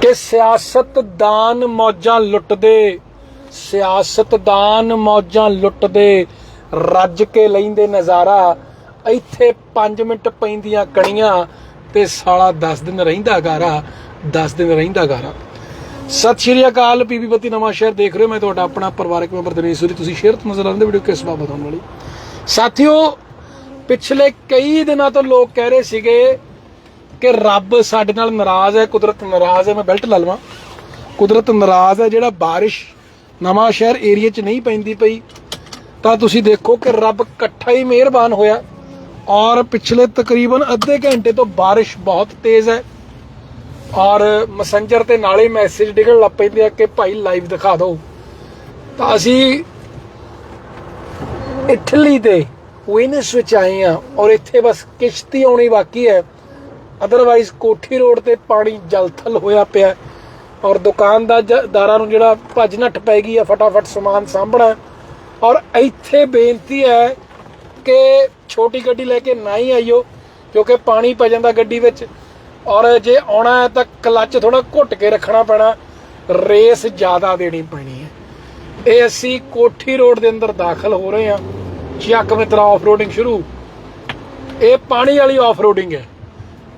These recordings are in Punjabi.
ਕਿ ਸਿਆਸਤਦਾਨ ਮੌਜਾਂ ਲੁੱਟਦੇ, ਸਿਆਸਤਦਾਨ ਮੌਜਾਂ ਲੁੱਟਦੇ, ਰੱਜ ਕੇ ਲੈਂਦੇ ਨਜ਼ਾਰਾ। ਇੱਥੇ 5 ਮਿੰਟ ਪੈਂਦੀਆਂ ਕਣੀਆਂ ਤੇ ਸਾਲਾ 10 ਦਿਨ ਰਹਿੰਦਾ ਗਾਰਾ 10 ਦਿਨ ਰਹਿੰਦਾ ਗਾਰਾ। ਸਤਿ ਸ਼੍ਰੀ ਅਕਾਲ ਪੀਪੀ ਬੱਤੀ ਨਵਾਂ ਸ਼ਹਿਰ ਦੇਖ ਰਹੇ ਹੋ। ਮੈਂ ਤੁਹਾਡਾ ਆਪਣਾ ਪਰਿਵਾਰਕ ਮੈਂਬਰ ਦਿਨੇਸ਼ ਸੂਰੀ। ਤੁਸੀਂ ਸ਼ੇਅਰ ਤੋਂ ਨਜ਼ਰ ਆਉਂਦੇ ਵੀਡੀਓ ਕਿਸ ਬਾਬਤ ਹੋਣ ਵਾਲੀ? ਸਾਥੀਓ, ਪਿਛਲੇ ਕਈ ਦਿਨਾਂ ਤੋਂ ਲੋਕ ਕਹਿ ਰਹੇ ਸੀਗੇ ਕਿ ਰੱਬ ਸਾਡੇ ਨਾਲ ਨਾਰਾਜ਼ ਹੈ, ਕੁਦਰਤ ਨਾਰਾਜ਼ ਹੈ, ਮੈਂ ਬੈਲਟ ਲਾ ਲਵਾਂ। ਕੁਦਰਤ ਨਾਰਾਜ਼ ਹੈ ਜਿਹੜਾ ਬਾਰਿਸ਼ ਨਵਾਂ ਸ਼ਹਿਰ ਏਰੀਆ 'ਚ ਨਹੀਂ ਪੈਂਦੀ ਪਈ। ਤਾਂ ਤੁਸੀਂ ਦੇਖੋ ਕਿ ਰੱਬ ਇਕੱਠਾ ਹੀ ਮਿਹਰਬਾਨ ਹੋਇਆ ਔਰ ਪਿਛਲੇ ਤਕਰੀਬਨ ਅੱਧੇ ਘੰਟੇ ਤੋਂ ਬਾਰਿਸ਼ ਬਹੁਤ ਤੇਜ਼ ਹੈ। ਔਰ ਮੈਸੇਂਜਰ ਤੇ ਨਾਲੇ ਮੈਸੇਜ ਡਿੱਗਣ ਲੱਗ ਪੈਂਦੇ ਆ ਕਿ ਭਾਈ ਲਾਈਵ ਦਿਖਾ ਦਿਓ। ਤਾਂ ਅਸੀਂ ਇਟਲੀ ਦੇ ਵਿਨਸ ਵਿੱਚ ਆਏ ਆ ਔਰ ਇੱਥੇ ਬਸ ਕਿਸ਼ਤੀ ਆਉਣੀ ਬਾਕੀ ਹੈ। ਅਦਰਵਾਈਜ਼ ਕੋਠੀ ਰੋਡ ਤੇ ਪਾਣੀ ਜਲਥਲ ਹੋਇਆ ਪਿਆ ਔਰ ਦੁਕਾਨਦਾਰਾਂ ਨੂੰ ਜਿਹੜਾ ਭੱਜ ਨੱਠ ਪੈ ਗਈ ਆ ਫਟਾਫਟ ਸਮਾਨ ਸਾਂਭਣਾ ਔਰ ਇੱਥੇ ਬੇਨਤੀ ਹੈ ਕਿ ਛੋਟੀ ਗੱਡੀ ਲੈ ਕੇ ਨਾ ਹੀ ਆਇਓ ਕਿਉਂਕਿ ਪਾਣੀ ਪੈ ਜਾਂਦਾ ਗੱਡੀ ਵਿੱਚ। ਔਰ ਜੇ ਆਉਣਾ ਹੈ ਤਾਂ ਕਲੱਚ ਥੋੜਾ ਘੁੱਟ ਕੇ ਰੱਖਣਾ ਪੈਣਾ, ਰੇਸ ਜ਼ਿਆਦਾ ਦੇਣੀ ਪੈਣੀ ਹੈ। ਇਹ ਅਸੀਂ ਕੋਠੀ ਰੋਡ ਦੇ ਅੰਦਰ ਦਾਖਲ ਹੋ ਰਹੇ ਹਾਂ। ਚੱਕ ਮਿੱਤਰਾ ਆਫਰੋਡਿੰਗ ਸ਼ੁਰੂ। ਇਹ ਪਾਣੀ ਵਾਲੀ ਆਫਰੋਡਿੰਗ ਹੈ।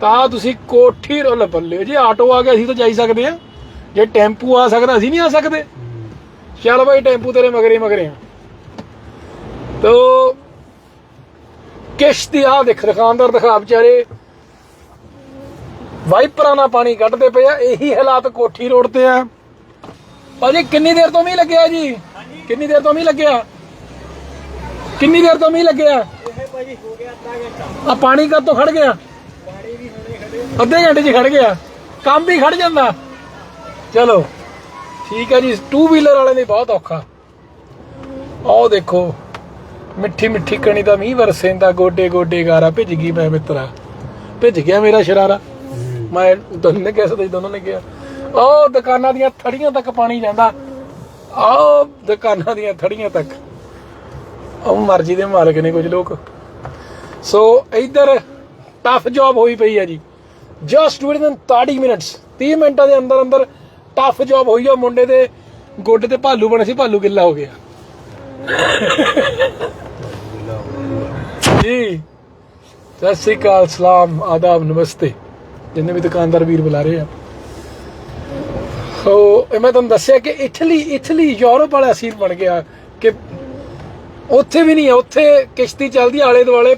ਤਾਂ ਤੁਸੀਂ ਕੋਠੀ ਰੋਲ ਬੱਲੇ। ਜੇ ਆਟੋ ਆ ਗਿਆ ਅਸੀਂ ਤਾਂ ਜਾਈ ਸਕਦੇ ਆ ਜੇ ਟੈਂਪੂ ਆ ਸਕਦਾ ਅਸੀਂ ਨਹੀਂ ਆ ਸਕਦੇ। ਚੱਲ ਭਾਈ ਟੈਂਪੂ ਤੇਰੇ ਮਗਰੇ ਮਗਰੇ ਆ। ਤੋ ਕਿਸ਼ਤੀ ਆ ਦੇਖ ਦੁਕਾਨਦਾਰ ਦਿਖਾ ਵਿਚਾਰੇ। ਵਾਈਪਰਾਂ ਨਾਲ ਪਾਣੀ ਕੱਢਦੇ ਪਏ ਆ ਇਹੀ ਹਾਲਾਤ ਕੋਠੀ ਰੋਡ ਤੇ ਆ। ਭਾਜੀ ਕਿੰਨੀ ਦੇਰ ਤੋਂ ਮੀਂਹ ਲੱਗਿਆ ਜੀ? ਕਿੰਨੀ ਦੇਰ ਤੋਂ ਮੀਂਹ ਲੱਗਿਆ? ਕਿੰਨੀ ਦੇਰ ਤੋਂ ਮੀਂਹ ਲੱਗਿਆ? ਇਹ ਭਾਜੀ ਹੋ ਗਿਆ ਅੱਧਾ ਘੰਟਾ। ਆ ਪਾਣੀ ਕਦ ਤੋਂ ਖੜ ਗਿਆ? ਅੱਧੇ ਘੰਟੇ 'ਚ ਖੜ ਗਿਆ। ਕੰਮ ਵੀ ਖੜ ਜਾਂਦਾ। ਚਲੋ, ਠੀਕ ਹੈ ਜੀ ਟੂ ਵੀਲਰ ਵਾਲੇ ਲਈ ਬਹੁਤ ਔਖਾ। ਆਹ ਦੇਖੋ, ਮਿੱਠੀ ਮਿੱਠੀ ਕਣੀ ਦਾ ਮੀਂਹ ਵਰਸੇਂਦਾ, ਗੋਡੇ ਗੋਡੇ ਗਾਰਾ ਭਿੱਜ ਗਈ ਮੈਂ ਮਿੱਤਰਾ। ਭਿੱਜ ਗਿਆ ਮੇਰਾ ਸ਼ਰਾਰਾ। ਮੈਂ ਦੋਨੋਂ ਨੇ ਕਿਹਾ ਸੀ ਦੋਨੋਂ ਨੇ ਕਿਹਾ। ਆਹ ਦੁਕਾਨਾਂ ਦੀਆਂ ਥੜੀਆਂ ਤੱਕ ਪਾਣੀ ਜਾਂਦਾ। ਆਹ ਦੁਕਾਨਾਂ ਦੀਆਂ ਥੜੀਆਂ ਤੱਕ। ਉਹ ਮਰਜ਼ੀ ਦੇ ਮਾਲਕ ਨੇ ਕੁਝ ਲੋਕ। ਸੋ ਇਧਰ ਟਫ ਜੌਬ ਹੋਈ ਪਈ ਆ ਜੀ। ਜਸਟ ਵਿਦਨ 30 ਮਿੰਟਸ 30 ਮਿੰਟਾਂ ਦੇ ਅੰਦਰ ਅੰਦਰ ਟਫ ਜੌਬ ਹੋਈ ਆ, ਮੁੰਡੇ ਦੇ ਗੋਡੇ ਤੇ ਭਾਲੂ ਬਣੇ ਸੀ, ਭਾਲੂ ਗਿੱਲਾ ਹੋ ਗਿਆ। ਜੀ, ਸਤਿ ਸ੍ਰੀ ਅਕਾਲ, ਸਲਾਮ, ਆਦਾਬ, ਨਮਸਤੇ। ਜਿੰਨੇ ਵੀ ਦੁਕਾਨਦਾਰ ਵੀਰ ਬੁਲਾ ਰਹੇ ਆ। ਸੋ ਮੈਂ ਤੁਹਾਨੂੰ ਦੱਸਿਆ ਕਿ ਇਟਲੀ ਇਟਲੀ ਯੂਰਪ ਵਾਲਾ ਸੀਨ ਬਣ ਗਿਆ ਕਿ ਉੱਥੇ ਵੀ ਨਹੀਂ ਹੈ ਉੱਥੇ ਕਿਸ਼ਤੀ ਚੱਲਦੀ ਆਲੇ ਦੁਆਲੇ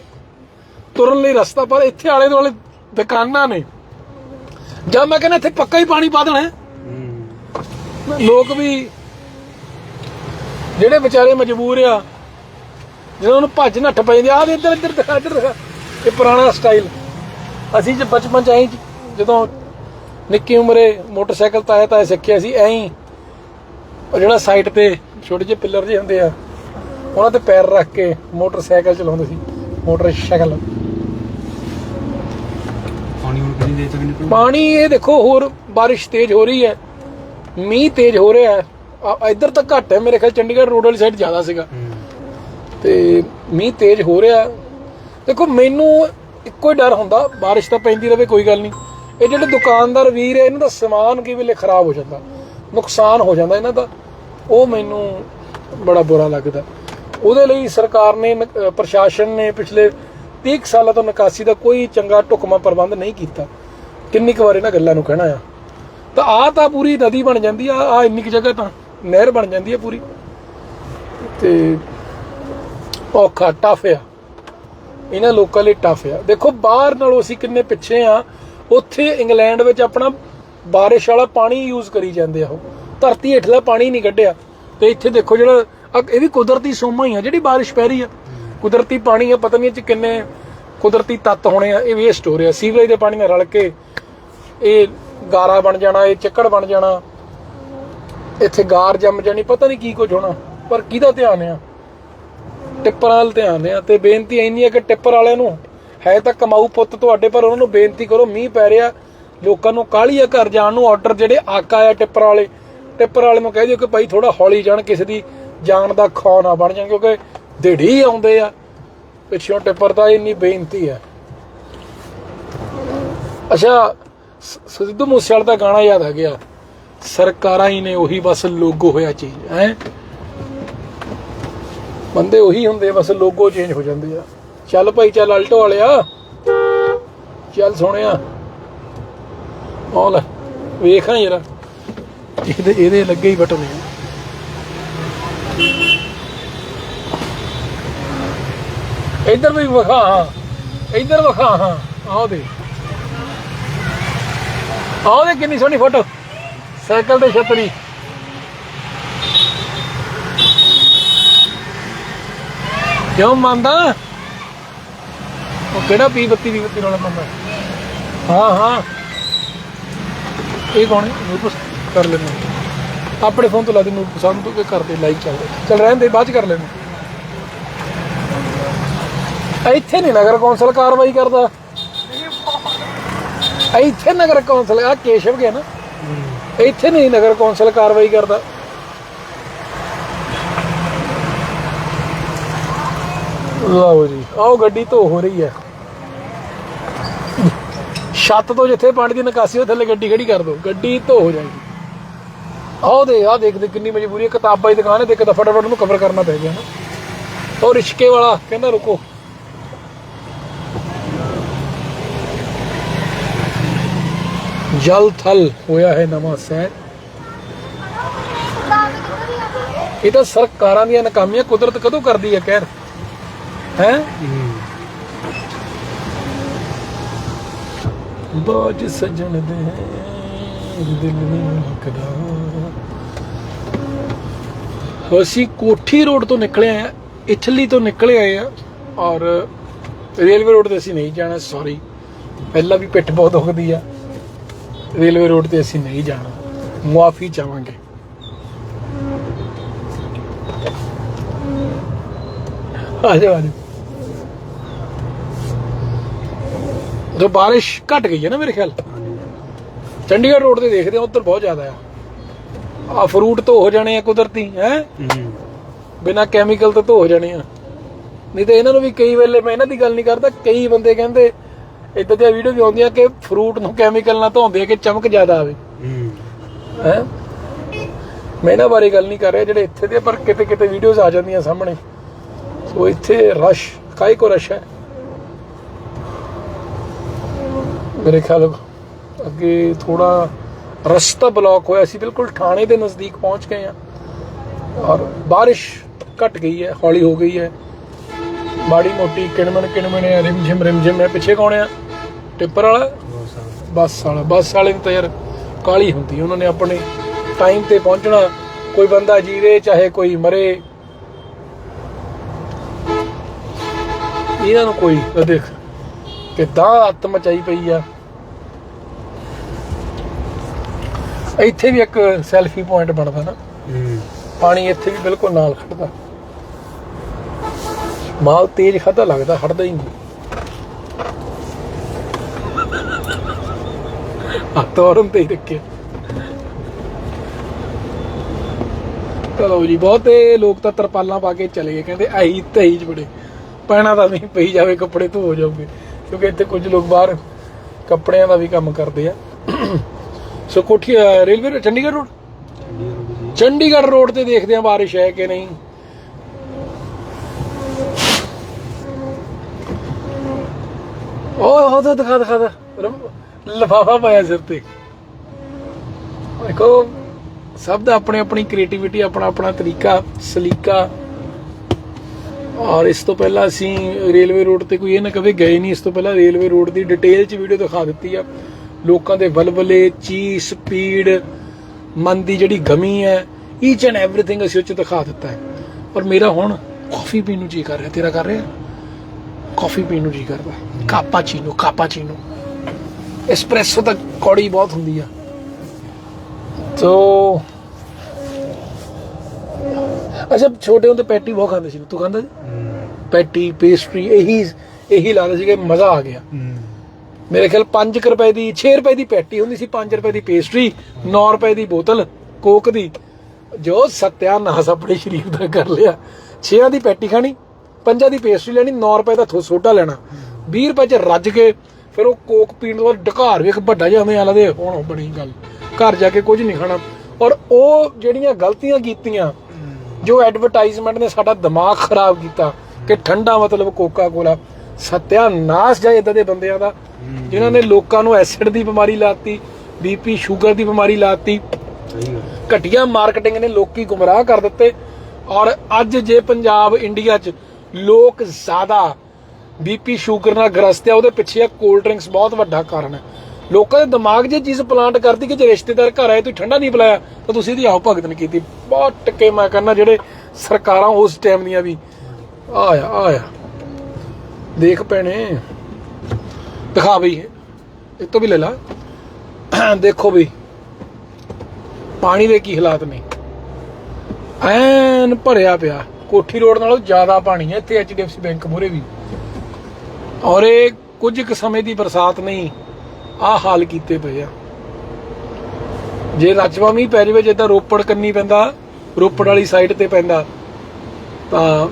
ਤੁਰਨ ਲਈ ਰਸਤਾ, ਪਰ ਇੱਥੇ ਆਲੇ ਦੁਆਲੇ ਦੁਕਾਨਾਂ ਨੇ। ਜਾਂ ਮੈਂ ਕਹਿੰਦਾ ਇੱਥੇ ਪੱਕਾ ਹੀ ਪਾਣੀ ਪਾ ਦੇਣਾ ਹੈ। ਲੋਕ ਵੀ ਜਿਹੜੇ ਵਿਚਾਰੇ ਮਜਬੂਰ ਆ ਜਿਹਨਾਂ ਨੂੰ ਭੱਜ ਨੱਠ ਪੈਂਦੇ ਆ ਦੇ ਇੱਧਰ ਇੱਧਰ ਦਿਖਾ ਇੱਧਰ ਦਿਖਾ ਇਹ ਪੁਰਾਣਾ ਸਟਾਈਲ ਅਸੀਂ ਜੇ ਬਚਪਨ ਚ ਆਈ ਜਦੋਂ ਨਿੱਕੀ ਉਮਰੇ ਮੋਟਰਸਾਈਕਲ ਤਾਂ ਆਇਆ ਸਿੱਖਿਆ ਸੀ, ਐਂ ਹੀ। ਉਹ ਜਿਹੜਾ ਸਾਈਡ ਤੇ ਛੋਟੇ ਜਿਹੇ ਪਿੱਲਰ ਜਿਹੇ ਹੁੰਦੇ ਆ, ਉਹਨਾਂ ਤੇ ਪੈਰ ਰੱਖ ਕੇ ਮੋਟਰਸਾਈਕਲ ਚਲਾਉਂਦੇ ਸੀ, ਮੋਟਰਸਾਈਕਲ। ਪਾਣੀ ਹੁਣ ਕਿੰਨੀ ਦੇਰ ਤੱਕ ਨਿਕਲੂ ਪਾਣੀ ਇਹ ਦੇਖੋ ਹੋਰ ਬਾਰਿਸ਼ ਤੇਜ਼ ਹੋ ਰਹੀ ਹੈ ਮੀਂਹ ਤੇਜ਼ ਹੋ ਰਿਹਾ ਹੈ। ਆ- ਇੱਧਰ ਤਾਂ ਘੱਟ ਹੈ ਮੇਰੇ ਖਿਆਲ ਚੰਡੀਗੜ੍ਹ ਰੋਡ ਵਾਲੀ ਸਾਈਡ ਜ਼ਿਆਦਾ ਸੀਗਾ। ਤੇ ਮੀਂਹ ਤੇਜ਼ ਹੋ ਰਿਹਾ। ਦੇਖੋ ਮੈਨੂੰ ਇੱਕੋ ਹੀ ਡਰ ਹੁੰਦਾ ਬਾਰਿਸ਼ ਤਾਂ ਪੈਂਦੀ ਰਵੇ ਕੋਈ ਗੱਲ ਨਹੀਂ। ਇਹ ਜਿਹੜੇ ਦੁਕਾਨਦਾਰ ਵੀਰ ਹੈ ਇਹਨਾਂ ਦਾ ਸਮਾਨ ਕੀ ਵੇਲੇ ਖਰਾਬ ਹੋ ਜਾਂਦਾ ਨੁਕਸਾਨ ਹੋ ਜਾਂਦਾ ਇਹਨਾਂ ਦਾ। ਉਹ ਮੈਨੂੰ ਬੜਾ ਬੁਰਾ ਲੱਗਦਾ। ਉਹਦੇ ਲਈ ਸਰਕਾਰ ਨੇ ਨ- ਅਹ ਪ੍ਰਸ਼ਾਸਨ ਨੇ ਪਿਛਲੇ 30 ਸਾਲਾਂ ਤੋਂ ਨਿਕਾਸੀ ਦਾ ਕੋਈ ਚੰਗਾ ਢੁਕਮਾ ਪ੍ਰਬੰਧ ਨਹੀਂ ਕੀਤਾ। ਕਿੰਨੀ ਕੁ ਵਾਰ ਇਹਨਾਂ ਗੱਲਾਂ ਨੂੰ ਕਹਿਣਾ ਆ। ਤਾਂ ਆ ਤਾਂ ਪੂਰੀ ਨਦੀ ਬਣ ਜਾਂਦੀ ਆ ਆ ਇੰਨੀ ਕੁ ਜਗ੍ਹਾ ਤਾਂ ਨਹਿਰ ਬਣ ਜਾਂਦੀ ਆ ਪੂਰੀ। ਤੇ ਔਖਾ ਟਫ ਆ। ਇਹਨਾਂ ਲੋਕਾਂ ਲਈ ਟਫ ਆ। ਦੇਖੋ, ਬਾਹਰ ਨਾਲੋਂ ਅਸੀਂ ਕਿੰਨੇ ਪਿੱਛੇ ਆ। ਉੱਥੇ ਇੰਗਲੈਂਡ ਵਿੱਚ ਆਪਣਾ ਬਾਰਿਸ਼ ਵਾਲਾ ਪਾਣੀ ਯੂਜ਼ ਕਰੀ ਜਾਂਦੇ ਆ ਉਹ। ਧਰਤੀ ਹੇਠਲਾ ਪਾਣੀ ਨਹੀਂ ਕੱਢਿਆ। ਤੇ ਇੱਥੇ ਦੇਖੋ ਜਿਹੜਾ ਇਹ ਵੀ ਕੁਦਰਤੀ ਸੋਮਾ ਹੀ ਆ, ਜਿਹੜੀ ਬਾਰਿਸ਼ ਪੈ ਰਹੀ ਆ। ਕੁਦਰਤੀ ਪਾਣੀ ਆ, ਪਤਾ ਨਹੀਂ ਇਹ ਚ ਕਿੰਨੇ ਕੁਦਰਤੀ ਤੱਤ ਹੋਣੇ ਆ, ਇਹ ਵੇਸਟ ਹੋ ਰਿਹਾ ਸੀਵਰੇਜ ਦੇ ਪਾਣੀ ਨਾਲ ਰਲ ਕੇ ਇਹ ਗਾਰਾ ਬਣ ਜਾਣਾ, ਇਹ ਚੱਕੜ ਬਣ ਜਾਣਾ, ਇੱਥੇ ਗਾਰ ਜੰਮ ਜਾਣੀ, ਪਤਾ ਨਹੀਂ ਕੀ ਕੁਝ ਹੋਣਾ, ਪਰ ਕਿਹਦਾ ਧਿਆਨ ਆ? ਟਿੱਪਰ ਵਾਲ ਧਿਆਨ ਆ, ਤੇ ਬੇਨਤੀ ਇੰਨੀ ਹੈ ਕਿ ਟਿੱਪਰ ਵਾਲਿਆਂ ਨੂੰ ਹੈ ਤਾਂ ਕਮਾਊ ਪੁੱਤ ਤੁਹਾਡੇ, ਪਰ ਉਹਨਾਂ ਨੂੰ ਬੇਨਤੀ ਕਰੋ, ਮੀਂਹ ਪੈ ਰਿਹਾ, ਲੋਕਾਂ ਨੂੰ ਕਾਹਲੀ ਆ ਘਰ ਜਾਣ ਨੂੰ ਆਰਡਰ ਜਿਹੜੇ ਆਕਾ ਆ ਟਿੱਪਰ ਵਾਲੇ ਟਿੱਪਰ ਵਾਲੇ ਨੂੰ ਕਹਿ ਦਿਓ ਕਿ ਭਾਈ ਥੋੜਾ ਹੌਲੀ ਜਾਣ, ਕਿਸੇ ਦੀ ਜਾਨ ਦਾ ਖੌ ਨਾ ਬਣ ਜਾਣ, ਕਿਉਂਕਿ ਦਿੜੀ ਆਉਂਦੇ ਆ, ਪਿੱਛੋਂ ਟਿੱਪਰ ਦਾ ਇੰਨੀ ਬੇਨਤੀ ਆ। ਅੱਛਾ ਸਿੱਧੂ ਮੂਸੇਵਾਲੇ ਦਾ ਗਾਣਾ ਯਾਦ ਆ ਗਿਆ। ਸਰਕਾਰਾਂ ਹੀ ਨੇ ਉਹੀ ਬਸ ਲੋਗੋ ਹੋਇਆ ਚੀਜ਼ ਹੈ? ਬੰਦੇ ਉਹੀ ਹੁੰਦੇ ਬਸ ਲੋਗੋ ਚੇਂਜ ਹੋ ਜਾਂਦੇ ਆ। ਚੱਲ ਭਾਈ, ਚੱਲ ਅਲਟੋ ਵਾਲਿਆ। ਚੱਲ ਸੋਹਣਿਆ। ਆਹ ਲੈ, ਵੇਖਾਂ ਯਾਰ ਇਹਦੇ ਇਹਦੇ ਲੱਗੇ ਹੀ ਬਟਨ। ਨੇ ਇੱਧਰ ਵੀ ਵਿਖਾ, ਹਾਂ। ਇੱਧਰ ਵਿਖਾ, ਹਾਂ। ਆਹ ਦੇ ਆਹ ਦੇ ਕਿੰਨੀ ਸੋਹਣੀ ਫੋਟੋ। ਸਾਈਕਲ ਤੇ ਛਤਰੀ। ਕਿਉਂ ਮੰਨਦਾ? ਉਹ ਕਿਹੜਾ ਪੀ ਬੱਤੀ ਦੀ ਬੱਤੀ ਨਾਲ ਮੰਨਦਾ ਹਾਂ ਹਾਂ। ਇਹ ਕੌਣ ਹੈ? ਕਰ ਲੈਣਾ ਆਪਣੇ ਫੋਨ ਤੋਂ ਲਾ ਦੇ ਨੂਰ ਸਾਨੂੰ ਤੋਂ ਕਿ ਕਰਦੇ ਲਾਈਕ ਚੱਲਦੇ ਚੱਲ। ਰਹਿਣ ਦੇ, ਬਾਅਦ ਚ ਕਰ ਲੈਣਾ ਇੱਥੇ ਨਹੀਂ ਨਗਰ ਕੌਂਸਲ ਕਾਰਵਾਈ ਕਰਦਾ। ਇੱਥੇ ਨਗਰ ਕੌਂਸਲ ਆ ਕੇਸ਼ਵ ਗਿਆ ਨਾ। ਇੱਥੇ ਨਹੀਂ ਨਗਰ ਕੌਂਸਲ ਕਾਰਵਾਈ ਕਰਦਾ। ਲਓ ਜੀ। ਆਓ ਗੱਡੀ ਧੋ ਹੋ ਰਹੀ ਹੈ। ਛੱਤ ਤੋਂ ਜਿੱਥੇ ਪਾਣੀ ਦੀ ਨਿਕਾਸੀ ਉਹ ਥੱਲੇ ਗੱਡੀ ਖੜੀ ਕਰ ਦੋ ਗੱਡੀ ਧੋ ਹੋ ਜਾਏਗੀ। ਆਓ ਦੇ ਆ ਦੇਖਦੇ ਕਿੰਨੀ ਮਜਬੂਰੀ ਹੈ। ਕਿਤਾਬਾਂ ਦੀ ਦੁਕਾਨ ਹੈ ਤੇ ਇੱਕ ਤਾਂ ਫਟਾਫਟ ਉਹਨੂੰ ਕਵਰ ਕਰਨਾ ਪੈ ਗਿਆ ਨਾ। ਉਹ ਰਿਸ਼ਕੇ ਵਾਲਾ ਕਹਿੰਦਾ ਰੁਕੋ। ਜਲ ਥਲ ਹੋਇਆ ਹੈ ਨਵਾਂ ਸੈਨ। ਇਹ ਤਾਂ ਸਰਕਾਰਾਂ ਦੀਆਂ ਨਾਕਾਮੀਆਂ ਕੁਦਰਤ ਕਦੋਂ ਕਰਦੀ ਹੈ ਕਹਿਰ ਹੈ? ਬਾਜ ਸਜਣ ਦੇ ਦਿਲ ਨਹੀਂ ਮੁਕਦਾ। ਅਸੀਂ ਕੋਠੀ ਰੋਡ ਤੋਂ ਨਿਕਲੇ ਆਏ ਆ, ਇਟਲੀ ਤੋਂ ਨਿਕਲੇ ਆਏ ਆ, ਔਰ ਰੇਲਵੇ ਰੋਡ ਤੇ ਅਸੀਂ ਨਹੀਂ ਜਾਣਾ ਸੌਰੀ ਪਹਿਲਾਂ ਵੀ ਪਿੱਠ ਬਹੁਤ ਦੁਖਦੀ ਆ। ਰੇਲਵੇ ਰੋਡ ਤੇ ਅਸੀਂ ਨਹੀਂ ਜਾਣਾ। ਮੁਆਫੀ ਚਾਹਾਂਗੇ। ਆ ਜਾ ਆ ਜਾ ਜੋ ਬਾਰਿਸ਼ ਘਟ ਗਈ ਹੈ ਨਾ ਮੇਰੇ ਖਿਆਲ। ਚੰਡੀਗੜ੍ਹ ਰੋਡ ਤੇ ਦੇਖਦੇ ਆ ਉੱਧਰ ਬਹੁਤ ਜ਼ਿਆਦਾ ਆ। ਆ ਫਰੂਟ ਧੋ ਹੋ ਜਾਣੇ ਆ ਕੁਦਰਤੀ ਹੈ? ਬਿਨਾ ਕੈਮੀਕਲ ਤੋਂ ਧੋ ਹੋ ਜਾਣੇ ਆ। ਨਹੀਂ ਤੇ ਇਹਨਾਂ ਨੂੰ ਵੀ ਕਈ ਵੇਲੇ ਮੈਂ ਇਹਨਾਂ ਦੀ ਗੱਲ ਨਹੀਂ ਕਰਦਾ ਕਈ ਬੰਦੇ ਕਹਿੰਦੇ ਇਦਾਂ ਦੀਆਂ ਵੀਡੀਓ ਵੀ ਆਉਂਦੀਆਂ ਕਿ ਫਰੂਟ ਨੂੰ ਕੈਮੀਕਲ ਨਾਲ ਧੋਂਦੇ ਆ ਕਿ ਚਮਕ ਜ਼ਿਆਦਾ ਆਵੇ। ਹੈ। ਮੈਂ ਇਹਨਾਂ ਬਾਰੇ ਗੱਲ ਨਹੀਂ ਕਰ ਰਿਹਾ ਜਿਹੜੇ ਇੱਥੇ ਦੇ ਪਰ ਕਿਤੇ ਕਿਤੇ ਵੀਡੀਓਜ਼ ਆ ਜਾਂਦੀਆਂ ਸਾਹਮਣੇ। ਸੋ ਇੱਥੇ ਰਸ਼ ਕਾਈ ਕੋ ਰਸ਼ ਹੈ? ਮੇਰੇ ਖਿਆਲ ਅੱਗੇ ਥੋੜਾ ਰਸਤਾ ਬਲੌਕ ਹੋਇਆ ਸੀ ਬਿਲਕੁਲ ਥਾਣੇ ਦੇ ਨਜ਼ਦੀਕ ਪਹੁੰਚ ਗਏ ਆ ਔਰ ਬਾਰਿਸ਼ ਘਟ ਗਈ ਹੈ ਹੌਲੀ ਹੋ ਗਈ ਹੈ। ਮਾੜੀ ਮੋਟੀ ਕਿਣਮਣ ਕਿਣਮਣ ਹੈ ਰਿਮਝਿਮ ਰਿਮਝਿਮ ਹੈ ਪਿੱਛੇ ਕੌਣ ਆ? ਟਿੱਪਰ ਵਾਲਾ? ਬੱਸ ਵਾਲਾ। ਬੱਸ ਵਾਲੇ ਨੂੰ ਤਾਂ ਯਾਰ ਕਾਲੀ ਹੁੰਦੀ ਉਹਨਾਂ ਨੇ ਆਪਣੇ ਟਾਈਮ ਤੇ ਪਹੁੰਚਣਾ। ਕੋਈ ਬੰਦਾ ਜੀਵੇ ਚਾਹੇ ਕੋਈ ਮਰੇ। ਇਹਨਾਂ ਨੂੰ ਕੋਈ ਆਹ ਦੇਖ। ਕਿਦਾਂ ਅੱਤ ਮਚਾਈ ਪਈ ਆ। ਇੱਥੇ ਵੀ ਇੱਕ ਸੈਲਫੀ ਪੁਆਇੰਟ ਬਣਦਾ ਨਾ। ਪਾਣੀ ਇੱਥੇ ਵੀ ਬਿਲਕੁਲ ਨਾਲ ਖੜਦਾ। ਮਾਲ ਤੇਜ਼ ਖਾਦਾ ਲੱਗਦਾ ਹਟਦਾ ਹੀ ਨਹੀਂ। ਆ ਤੇ ਹੀ ਰੱਖਿਆ। ਚਲੋ ਜੀ, ਬਹੁਤੇ ਲੋਕ ਤਾਂ ਤਰਪਾਲਾਂ ਪਾ ਕੇ ਚਲੇ ਗਏ, ਕਹਿੰਦੇ ਆਹੀ ਤਹੀ ਚ ਬੜੇ। ਪੈਣਾ ਤਾਂ ਨਹੀਂ ਪਈ ਜਾਵੇ, ਕੱਪੜੇ ਧੋ ਜਾਓਗੇ। ਕਿਉਂਕਿ ਇੱਥੇ ਕੁਝ ਲੋਕ ਬਾਹਰ ਕੱਪੜਿਆਂ ਦਾ ਵੀ ਕੰਮ ਕਰਦੇ ਆ। ਸੋ ਕੋਠੀ ਰੇਲਵੇ ਰੋ- ਚੰਡੀਗੜ੍ਹ ਰੋਡ? ਚੰਡੀਗੜ੍ਹ ਰੋਡ ਤੇ ਦੇਖਦੇ ਆ ਬਾਰਿਸ਼ ਹੈ ਕਿ ਨਹੀਂ। ਉਹ ਉਹ ਤਾਂ ਦਿਖਾ ਦਿਖਾ ਦਾ ਲਫਾਫਾ ਪਾਇਆ ਸਿਰ ਤੇ। ਦੇਖੋ, ਸਭ ਦਾ ਆਪਣੇ ਆਪਣੀ ਕ੍ਰੀਏਟੀਵਿਟੀ ਆਪਣਾ ਆਪਣਾ ਤਰੀਕਾ, ਸਲੀਕਾ। ਔਰ ਇਸ ਤੋਂ ਪਹਿਲਾਂ ਅਸੀਂ ਰੇਲਵੇ ਰੋਡ ਤੇ ਕੋਈ ਇਹ ਨਾ ਕਦੇ ਗਏ ਨਹੀਂ। ਇਸ ਤੋਂ ਪਹਿਲਾਂ ਰੇਲਵੇ ਰੋਡ ਦੀ ਡਿਟੇਲ ਚ ਵੀਡੀਓ ਦਿਖਾ ਦਿੱਤੀ ਆ। ਲੋਕਾਂ ਦੇ ਬਲਬਲੇ ਚੀ ਸਪੀਡ ਮਨ ਦੀ ਜਿਹੜੀ ਗਮੀ ਹੈ ਈਚ ਐਂਡ ਐਵਰੀਥਿੰਗ ਅਸੀਂ ਉਹ ਚ ਦਿਖਾ ਦਿੱਤਾ ਹੈ। ਔਰ ਮੇਰਾ ਹੁਣ ਕਾਫੀ ਪੀਣ ਨੂੰ ਜੀ ਕਰ ਰਿਹਾ, ਤੇਰਾ ਕਰ ਰਿਹਾ? ਕਾਫੀ ਪੀਣ ਨੂੰ ਜੀ ਕਰਦਾ। ਕਾਪਾਚੀਨੋ ਕਾਪਾਚੀਨੋ ਐਸਪ੍ਰੈਸੋ ਤਾਂ ਕੌੜੀ ਬਹੁਤ ਹੁੰਦੀ ਆ। ਤੋ ਅੱਛਾ ਛੋਟੇ ਹੁੰਦੇ ਪੈਟੀ ਬਹੁਤ ਖਾਂਦੇ ਸੀ। ਤੂੰ ਖਾਂਦਾ ਸੀ? ਪੈਟੀ ਪੇਸਟਰੀ ਇਹੀ ਇਹੀ ਲੱਗਦਾ ਸੀ ਕਿ ਮਜ਼ਾ ਆ ਗਿਆ। ਮੇਰੇ ਖਿਆਲ 5 ਰੁਪਏ ਦੀ 6 ਰੁਪਏ ਦੀ ਪੈਟੀ ਹੁੰਦੀ ਸੀ। 5 ਰੁਪਏ ਦੀ ਪੇਸਟਰੀ 9 ਰੁਪਏ ਦੀ ਬੋਤਲ ਕੋਕ ਦੀ। ਜੋ ਸਤਿਆਨਾਸ਼ ਆਪਣੇ ਸ਼ਰੀਰ ਦਾ ਕਰ ਲਿਆ। 6 ਦੀ ਪੈਟੀ ਖਾਣੀ 5 ਦੀ ਪੇਸਟਰੀ ਲੈਣੀ 9 ਰੁਪਏ ਦਾ ਥੋ ਸੋਡਾ ਲੈਣਾ। 20 ਰੁਪਏ ਚ ਰੱਜ ਕੇ ਫਿਰ ਉਹ ਕੋਕ ਪੀਣ ਤੋਂ ਬਾਅਦ ਢਕਾਰ ਵੇਖ ਵੱਡਾ ਜਾਂਦੇ ਆ ਲਦੇ ਹੁਣ ਬਣੀ ਗੱਲ। ਘਰ ਜਾ ਕੇ ਕੁਝ ਨਹੀਂ ਖਾਣਾ। ਔਰ ਉਹ ਜਿਹੜੀਆਂ ਗਲਤੀਆਂ ਕੀਤੀਆਂ, ਜੋ ਐਡਵਰਟਾਈਜ਼ਮੈਂਟ ਨੇ ਸਾਡਾ ਦਿਮਾਗ ਖਰਾਬ ਕੀਤਾ ਕਿ ਠੰਡਾ ਮਤਲਬ ਕੋਕਾ ਕੋਲਾ ਸਤਿਆਨਾਸ਼ ਜਾਏ ਇਦਾਂ ਦੇ ਬੰਦਿਆਂ ਦਾ, ਜਿਨ੍ਹਾਂ ਨੇ ਲੋਕਾਂ ਨੂੰ ਐਸਿਡ ਦੀ ਬਿਮਾਰੀ ਲਾਤੀ ਬੀਪੀ ਸ਼ੂਗਰ ਦੀ ਬਿਮਾਰੀ ਲਾਤੀ। ਸਹੀ ਘਟੀਆ ਮਾਰਕੀਟਿੰਗ ਨੇ ਲੋਕੀ ਗੁੰਮਰਾਹ ਕਰ ਦਿੱਤੇ। ਔਰ ਅੱਜ ਜੇ ਪੰਜਾਬ ਇੰਡੀਆ 'ਚ ਲੋਕ ਜ਼ਿਆਦਾ ਬੀਪੀ ਸ਼ੂਗਰ ਨਾਲ ਗ੍ਰਸਤ ਆ, ਉਹਦੇ ਪਿੱਛੇ ਆ ਕੋਲਡ ਡਰਿੰਕਸ ਬਹੁਤ ਵੱਡਾ ਕਾਰਨ ਹੈ। ਲੋਕਾਂ ਦੇ ਦਿਮਾਗ 'ਚ ਚੀਜ਼ ਪਲਾਂਟ ਕਰਦੀ ਕਿ ਜੇ ਰਿਸ਼ਤੇਦਾਰ ਘਰ ਆਏ, ਤੁਸੀਂ ਠੰਡਾ ਨਹੀਂ ਪਿਲਾਇਆ, ਤਾਂ ਤੁਸੀਂ ਇਹਦੀ ਆਓ ਭਗਤ ਕੀਤੀ। ਬਹੁਤ ਟੱਕੇ ਮੈਂ ਕਹਿੰਦਾ, ਜਿਹੜੇ ਸਰਕਾਰਾਂ ਉਸ ਟਾਈਮ ਦੀਆਂ ਵੀ, ਆਇਆ ਆਇਆ। ਦੇਖ ਪੈਣੇ ਦਿਖਾ ਬਈ, ਇਹ ਤੋਂ ਵੀ ਲੈ ਲਾ। ਦੇਖੋ ਬਈ, ਪਾਣੀ ਦੇ ਕੀ ਹਾਲਾਤ ਨੇ। ਐਨ ਭਰਿਆ ਪਿਆ, ਕੋਠੀ ਰੋਡ ਨਾਲੋਂ ਜ਼ਿਆਦਾ ਪਾਣੀ ਹੈ, ਇੱਥੇ ਐਚਡੀਐਫਸੀ ਬੈਂਕ ਮੂਹਰੇ ਵੀ। ਔਰ ਇਹ ਕੁਝ ਕੁ ਸਮੇਂ ਦੀ ਬਰਸਾਤ ਨਹੀਂ, ਆਹ ਹਾਲ ਕੀਤੇ ਪਏ ਆ। ਜੇ ਰਜਵਾ ਮੀਂਹ ਪੈ ਜਾਵੇ ਜਿੱਦਾਂ ਰੋਪੜ ਕੰਨੀ ਪੈਂਦਾ, ਰੋਪੜ ਵਾਲੀ ਸਾਈਡ ਤੇ ਪੈਂਦਾ, ਤਾਂ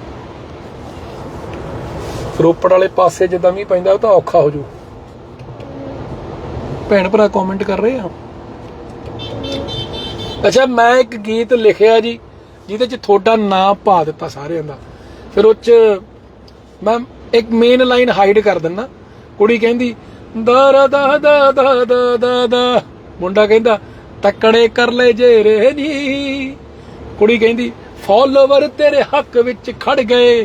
ਰੋਪੜ ਵਾਲੇ ਪਾਸੇ ਜਿੱਦਾਂ ਮੀਂਹ ਪੈਂਦਾ, ਉਹ ਤਾਂ ਔਖਾ ਹੋ ਜੂ। ਭੈਣ ਭਰਾ ਕਮੈਂਟ ਕਰ ਰਹੇ ਆ। ਅੱਛਾ, ਮੈਂ ਇੱਕ ਗੀਤ ਲਿਖਿਆ ਜੀ, ਜਿਹਦੇ ਚ ਤੁਹਾਡਾ ਨਾਮ ਪਾ ਦਿੱਤਾ ਸਾਰਿਆਂ ਦਾ। ਫਿਰ ਉਹ ਚ ਮੈਂ ਇੱਕ ਮੇਨ ਲਾਈਨ ਹਾਈਡ ਕਰ ਦਿੰਨਾ ਕੁੜੀ ਕਹਿੰਦੀ, ਦਾ ਦਾ ਦਾ ਦਾ ਦਾ ਦਾ ਮੁੰਡਾ ਕਹਿੰਦਾ, ਤੱਕੜੇ ਕਰ ਲੈ ਜੇ ਰੇ ਨੀ। ਕੁੜੀ ਕਹਿੰਦੀ ਫਾਲੋਵਰ ਤੇਰੇ ਹੱਕ ਵਿੱਚ ਖੜ ਗਏ।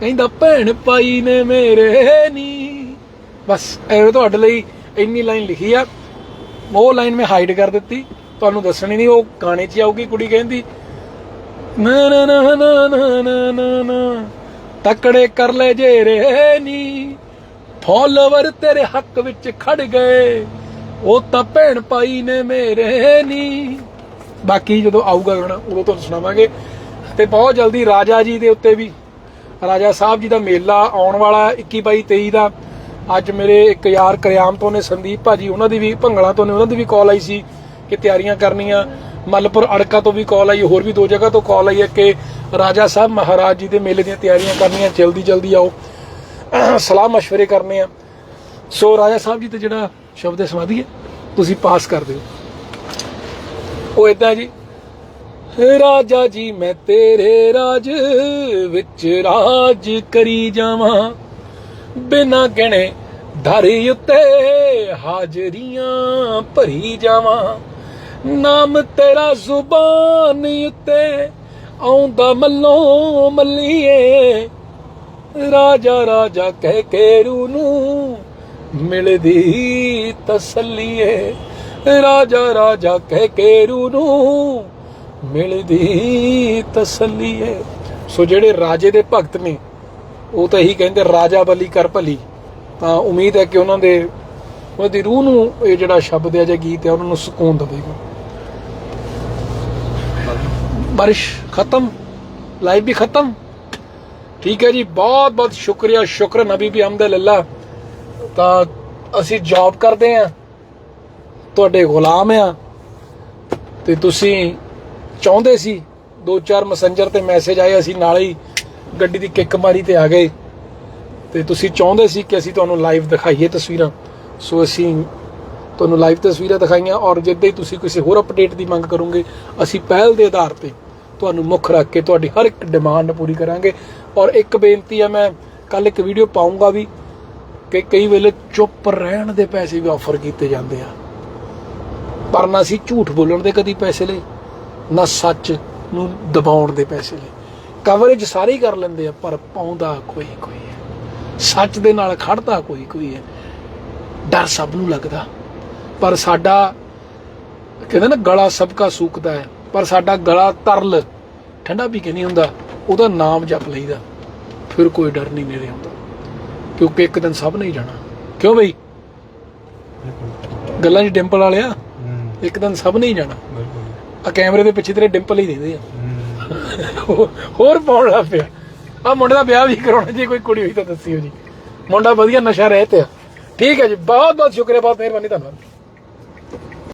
ਕਹਿੰਦਾ, ਭੈਣ ਪਾਈ ਨੇ ਮੇਰੇ ਨੀ। ਬਸ, ਇਹ ਤੁਹਾਡੇ ਲਈ ਇੰਨੀ ਲਾਈਨ ਲਿਖੀ ਆ। ਉਹ ਲਾਈਨ ਮੈਂ ਹਾਈਡ ਕਰ ਦਿੱਤੀ। ਤੁਹਾਨੂੰ ਦੱਸਣੀ ਨਹੀਂ, ਉਹ ਗਾਣੇ 'ਚ ਆਊਗੀ। ਕੁੜੀ ਕਹਿੰਦੀ ਨਾ ਨਾ ਨਾ ਨਾ ਨਾ ਨਾ ਨਾ। ਤਕੜੇ ਕਰ ਲੈ ਜੇ ਰੇ ਨੀ। ਫਾਲੋਵਰ ਤੇਰੇ ਹੱਕ ਵਿੱਚ ਖੜ ਗਏ। ਉਹ ਤਾਂ ਭੈਣ ਪਾਈ ਨੇ ਮੇਰੇ ਨੀ। ਬਾਕੀ ਜਦੋਂ ਆਊਗਾ ਗਾਣਾ ਉਦੋਂ ਤੁਹਾਨੂੰ ਸੁਣਾਵਾਂਗੇ। ਤੇ ਬਹੁਤ ਜਲਦੀ ਰਾਜਾ ਜੀ ਦੇ ਉੱਤੇ ਵੀ ਰਾਜਾ ਸਾਹਿਬ ਜੀ ਦਾ ਮੇਲਾ ਆਉਣ ਵਾਲਾ ਹੈ, 21 22 23 ਦਾ। ਅੱਜ ਮੇਰੇ ਇੱਕ ਯਾਰ ਕਰਿਆਮ ਤੋਂ ਨੇ ਸੰਦੀਪ ਭਾਜੀ ਉਹਨਾਂ ਦੀ ਵੀ ਭੰਗਲਾ ਤੋਂ ਨੇ ਉਹਨਾਂ ਦੀ ਵੀ ਕਾਲ ਆਈ ਸੀ ਕਿ ਤਿਆਰੀਆਂ ਕਰਨੀਆਂ। ਮਲਪੁਰ ਅੜਕਾ ਤੋਂ ਵੀ ਕਾਲ ਆਈ, ਹੋਰ ਵੀ ਦੋ ਜਗ੍ਹਾ ਤੋਂ ਕਾਲ ਆਈ ਹੈ ਕਿ ਰਾਜਾ ਸਾਹਿਬ ਮਹਾਰਾਜ ਜੀ ਦੇ ਮੇਲੇ ਦੀਆਂ ਤਿਆਰੀਆਂ ਕਰਨੀਆਂ, ਜਲਦੀ ਜਲਦੀ ਆਓ। ਸਲਾਹ مشਵਰੇ ਕਰਨੇ ਆ। ਸੋ ਰਾਜਾ ਸਾਹਿਬ ਜੀ ਤੇ ਜਿਹੜਾ ਸ਼ਬਦ ਸਮਾਧੀ ਹੈ, ਤੁਸੀਂ ਪਾਸ ਕਰ ਦਿਓ। ਉਹ ਇਦਾਂ ਜੀ, ਰਾਜਾ ਜੀ, ਮੈਂ ਤੇਰੇ ਰਾਜ ਵਿੱਚ ਰਾਜ ਕਰੀ ਜਾਵਾਂ। ਬਿਨਾ ਗਿਣੇ ਧਰੀ ਉੱਤੇ ਹਾਜ਼ਰੀਆਂ ਭਰੀ ਜਾਵਾਂ। ਨਾਮ ਤੇਰਾ ਜ਼ੁਬਾਨ ਉੱਤੇ ਆਉਂਦਾ ਮੱਲੋਂ ਮੱਲੀਏ। ਰਾਜਾ ਰਾਜਾ ਕਹਿ ਕੇ ਰੂ ਨੂੰ ਮਿਲਦੀ ਤਸੱਲੀਏ। ਰਾਜਾ ਰਾਜਾ ਕਹਿ ਕੇ ਰੂ ਨੂੰ ਮਿਲਦੀ ਤਸੱਲੀਏ। ਸੋ ਜਿਹੜੇ ਰਾਜੇ ਦੇ ਭਗਤ ਨੇ, ਉਹ ਤਾਂ ਇਹੀ ਕਹਿੰਦੇ ਰਾਜਾ ਬਲੀ ਕਰ ਭਲੀ। ਤਾਂ ਉਮੀਦ ਹੈ ਕਿ ਉਹਨਾਂ ਦੇ, ਉਹਨਾਂ ਦੀ ਰੂਹ ਨੂੰ ਇਹ ਜਿਹੜਾ ਸ਼ਬਦ ਹੈ ਜਾਂ ਗੀਤ ਹੈ, ਉਹਨਾਂ ਨੂੰ ਸਕੂਨ ਦੇਵੇਗਾ। ਬਾਰਿਸ਼ ਖਤਮ ਲਾਈਵ ਵੀ ਖਤਮ ਠੀਕ ਹੈ ਜੀ ਬਹੁਤ ਬਹੁਤ ਸ਼ੁਕਰੀਆ ਸ਼ੁਕਰ ਨਬੀ ਵੀ ਹਮਦ ਤਾਂ ਅਸੀਂ ਜੌਬ ਕਰਦੇ ਆ ਤੁਹਾਡੇ ਗੁਲਾਮ ਆ ਤੇ ਤੁਸੀਂ ਚਾਹੁੰਦੇ ਸੀ ਦੋ ਚਾਰ ਮੈਸੇਂਜਰ ਤੇ ਮੈਸੇਜ ਆਏ ਅਸੀਂ ਨਾਲੇ ਹੀ ਗੱਡੀ ਦੀ ਕਿੱਕ ਮਾਰੀ ਤੇ ਆ ਗਏ ਤੇ ਤੁਸੀਂ ਚਾਹੁੰਦੇ ਸੀ ਕਿ ਅਸੀਂ ਤੁਹਾਨੂੰ ਲਾਈਵ ਦਿਖਾਈਏ ਤਸਵੀਰਾਂ ਸੋ ਅਸੀਂ ਤੁਹਾਨੂੰ ਲਾਈਵ ਤਸਵੀਰਾਂ ਦਿਖਾਈਆਂ ਔਰ ਜਿੱਦਾਂ ਹੀ ਤੁਸੀਂ ਕਿਸੇ ਹੋਰ ਅਪਡੇਟ ਦੀ ਮੰਗ ਕਰੋਗੇ, ਅਸੀਂ ਪਹਿਲ ਦੇ ਆਧਾਰ ਤੇ ਤੁਹਾਨੂੰ ਮੁੱਖ ਰੱਖ ਕੇ ਤੁਹਾਡੀ ਹਰ ਇੱਕ ਡਿਮਾਂਡ ਪੂਰੀ ਕਰਾਂਗੇ। ਔਰ ਇੱਕ ਬੇਨਤੀ ਹੈ ਮੈਂ ਕੱਲ ਇੱਕ ਵੀਡੀਓ ਪਾਉਂਗਾ ਵੀ ਕਿ ਕਈ ਵੇਲੇ ਚੁੱਪ ਰਹਿਣ ਦੇ ਪੈਸੇ ਵੀ ਆਫਰ ਕੀਤੇ ਜਾਂਦੇ ਆ। ਪਰ ਨਾ ਅਸੀਂ ਝੂਠ ਬੋਲਣ ਦੇ ਕਦੀ ਪੈਸੇ ਲਈ ਨਾ ਸੱਚ ਨੂੰ ਦਬਾਉਣ ਦੇ ਪੈਸੇ ਲਈ ਕਵਰੇਜ ਸਾਰੇ ਕਰ ਲੈਂਦੇ ਆ, ਪਰ ਪਾਉਂਦਾ ਕੋਈ ਕੋਈ ਹੈ। ਸੱਚ ਦੇ ਨਾਲ ਖੜਦਾ ਕੋਈ ਕੋਈ ਹੈ। ਡਰ ਸਭ ਨੂੰ ਲੱਗਦਾ। ਪਰ ਸਾਡਾ ਕਹਿੰਦੇ ਨਾ ਗਲਾ ਸਭ ਕਾ ਸੂਕਦਾ ਹੈ ਪਰ ਸਾਡਾ ਗਲਾ ਤਰਲ ਠੰਡਾ ਵੀ ਕਿ ਨਹੀਂ ਹੁੰਦਾ? ਉਹਦਾ ਨਾਮ ਜਪ ਲਈਦਾ। ਫਿਰ ਕੋਈ ਡਰ ਨਹੀਂ ਨੇੜੇ ਹੁੰਦਾ। ਕਿਉਂਕਿ ਇੱਕ ਦਿਨ ਸਭ ਨੇ ਹੀ ਜਾਣਾ। ਕਿਉਂ ਬਈ? ਗੱਲਾਂ 'ਚ ਡਿੰਪਲ ਵਾਲਿਆ? ਇੱਕ ਦਿਨ ਸਭ ਨੇ ਹੀ ਜਾਣਾ। ਆ ਕੈਮਰੇ ਦੇ ਪਿੱਛੇ ਤੇਰੇ ਡਿੰਪਲ ਹੀ ਦਿਖਦੇ ਆ। ਹੋਰ- ਹੋਰ ਪਾਉਣ ਲੱਗ ਪਿਆ। ਆ ਮੁੰਡੇ ਦਾ ਵਿਆਹ ਵੀ ਕਰਾਉਣਾ ਜੇ ਕੋਈ ਕੁੜੀ ਹੋਈ ਤਾਂ ਦੱਸਿਓ ਜੀ। ਮੁੰਡਾ ਵਧੀਆ ਨਸ਼ਾ ਰਹਿਤ ਆ ਠੀਕ ਹੈ ਜੀ। ਬਹੁਤ ਬਹੁਤ ਸ਼ੁਕਰੀਆ ਬਹੁਤ ਮਿਹਰਬਾਨੀ ਧੰਨਵਾਦ।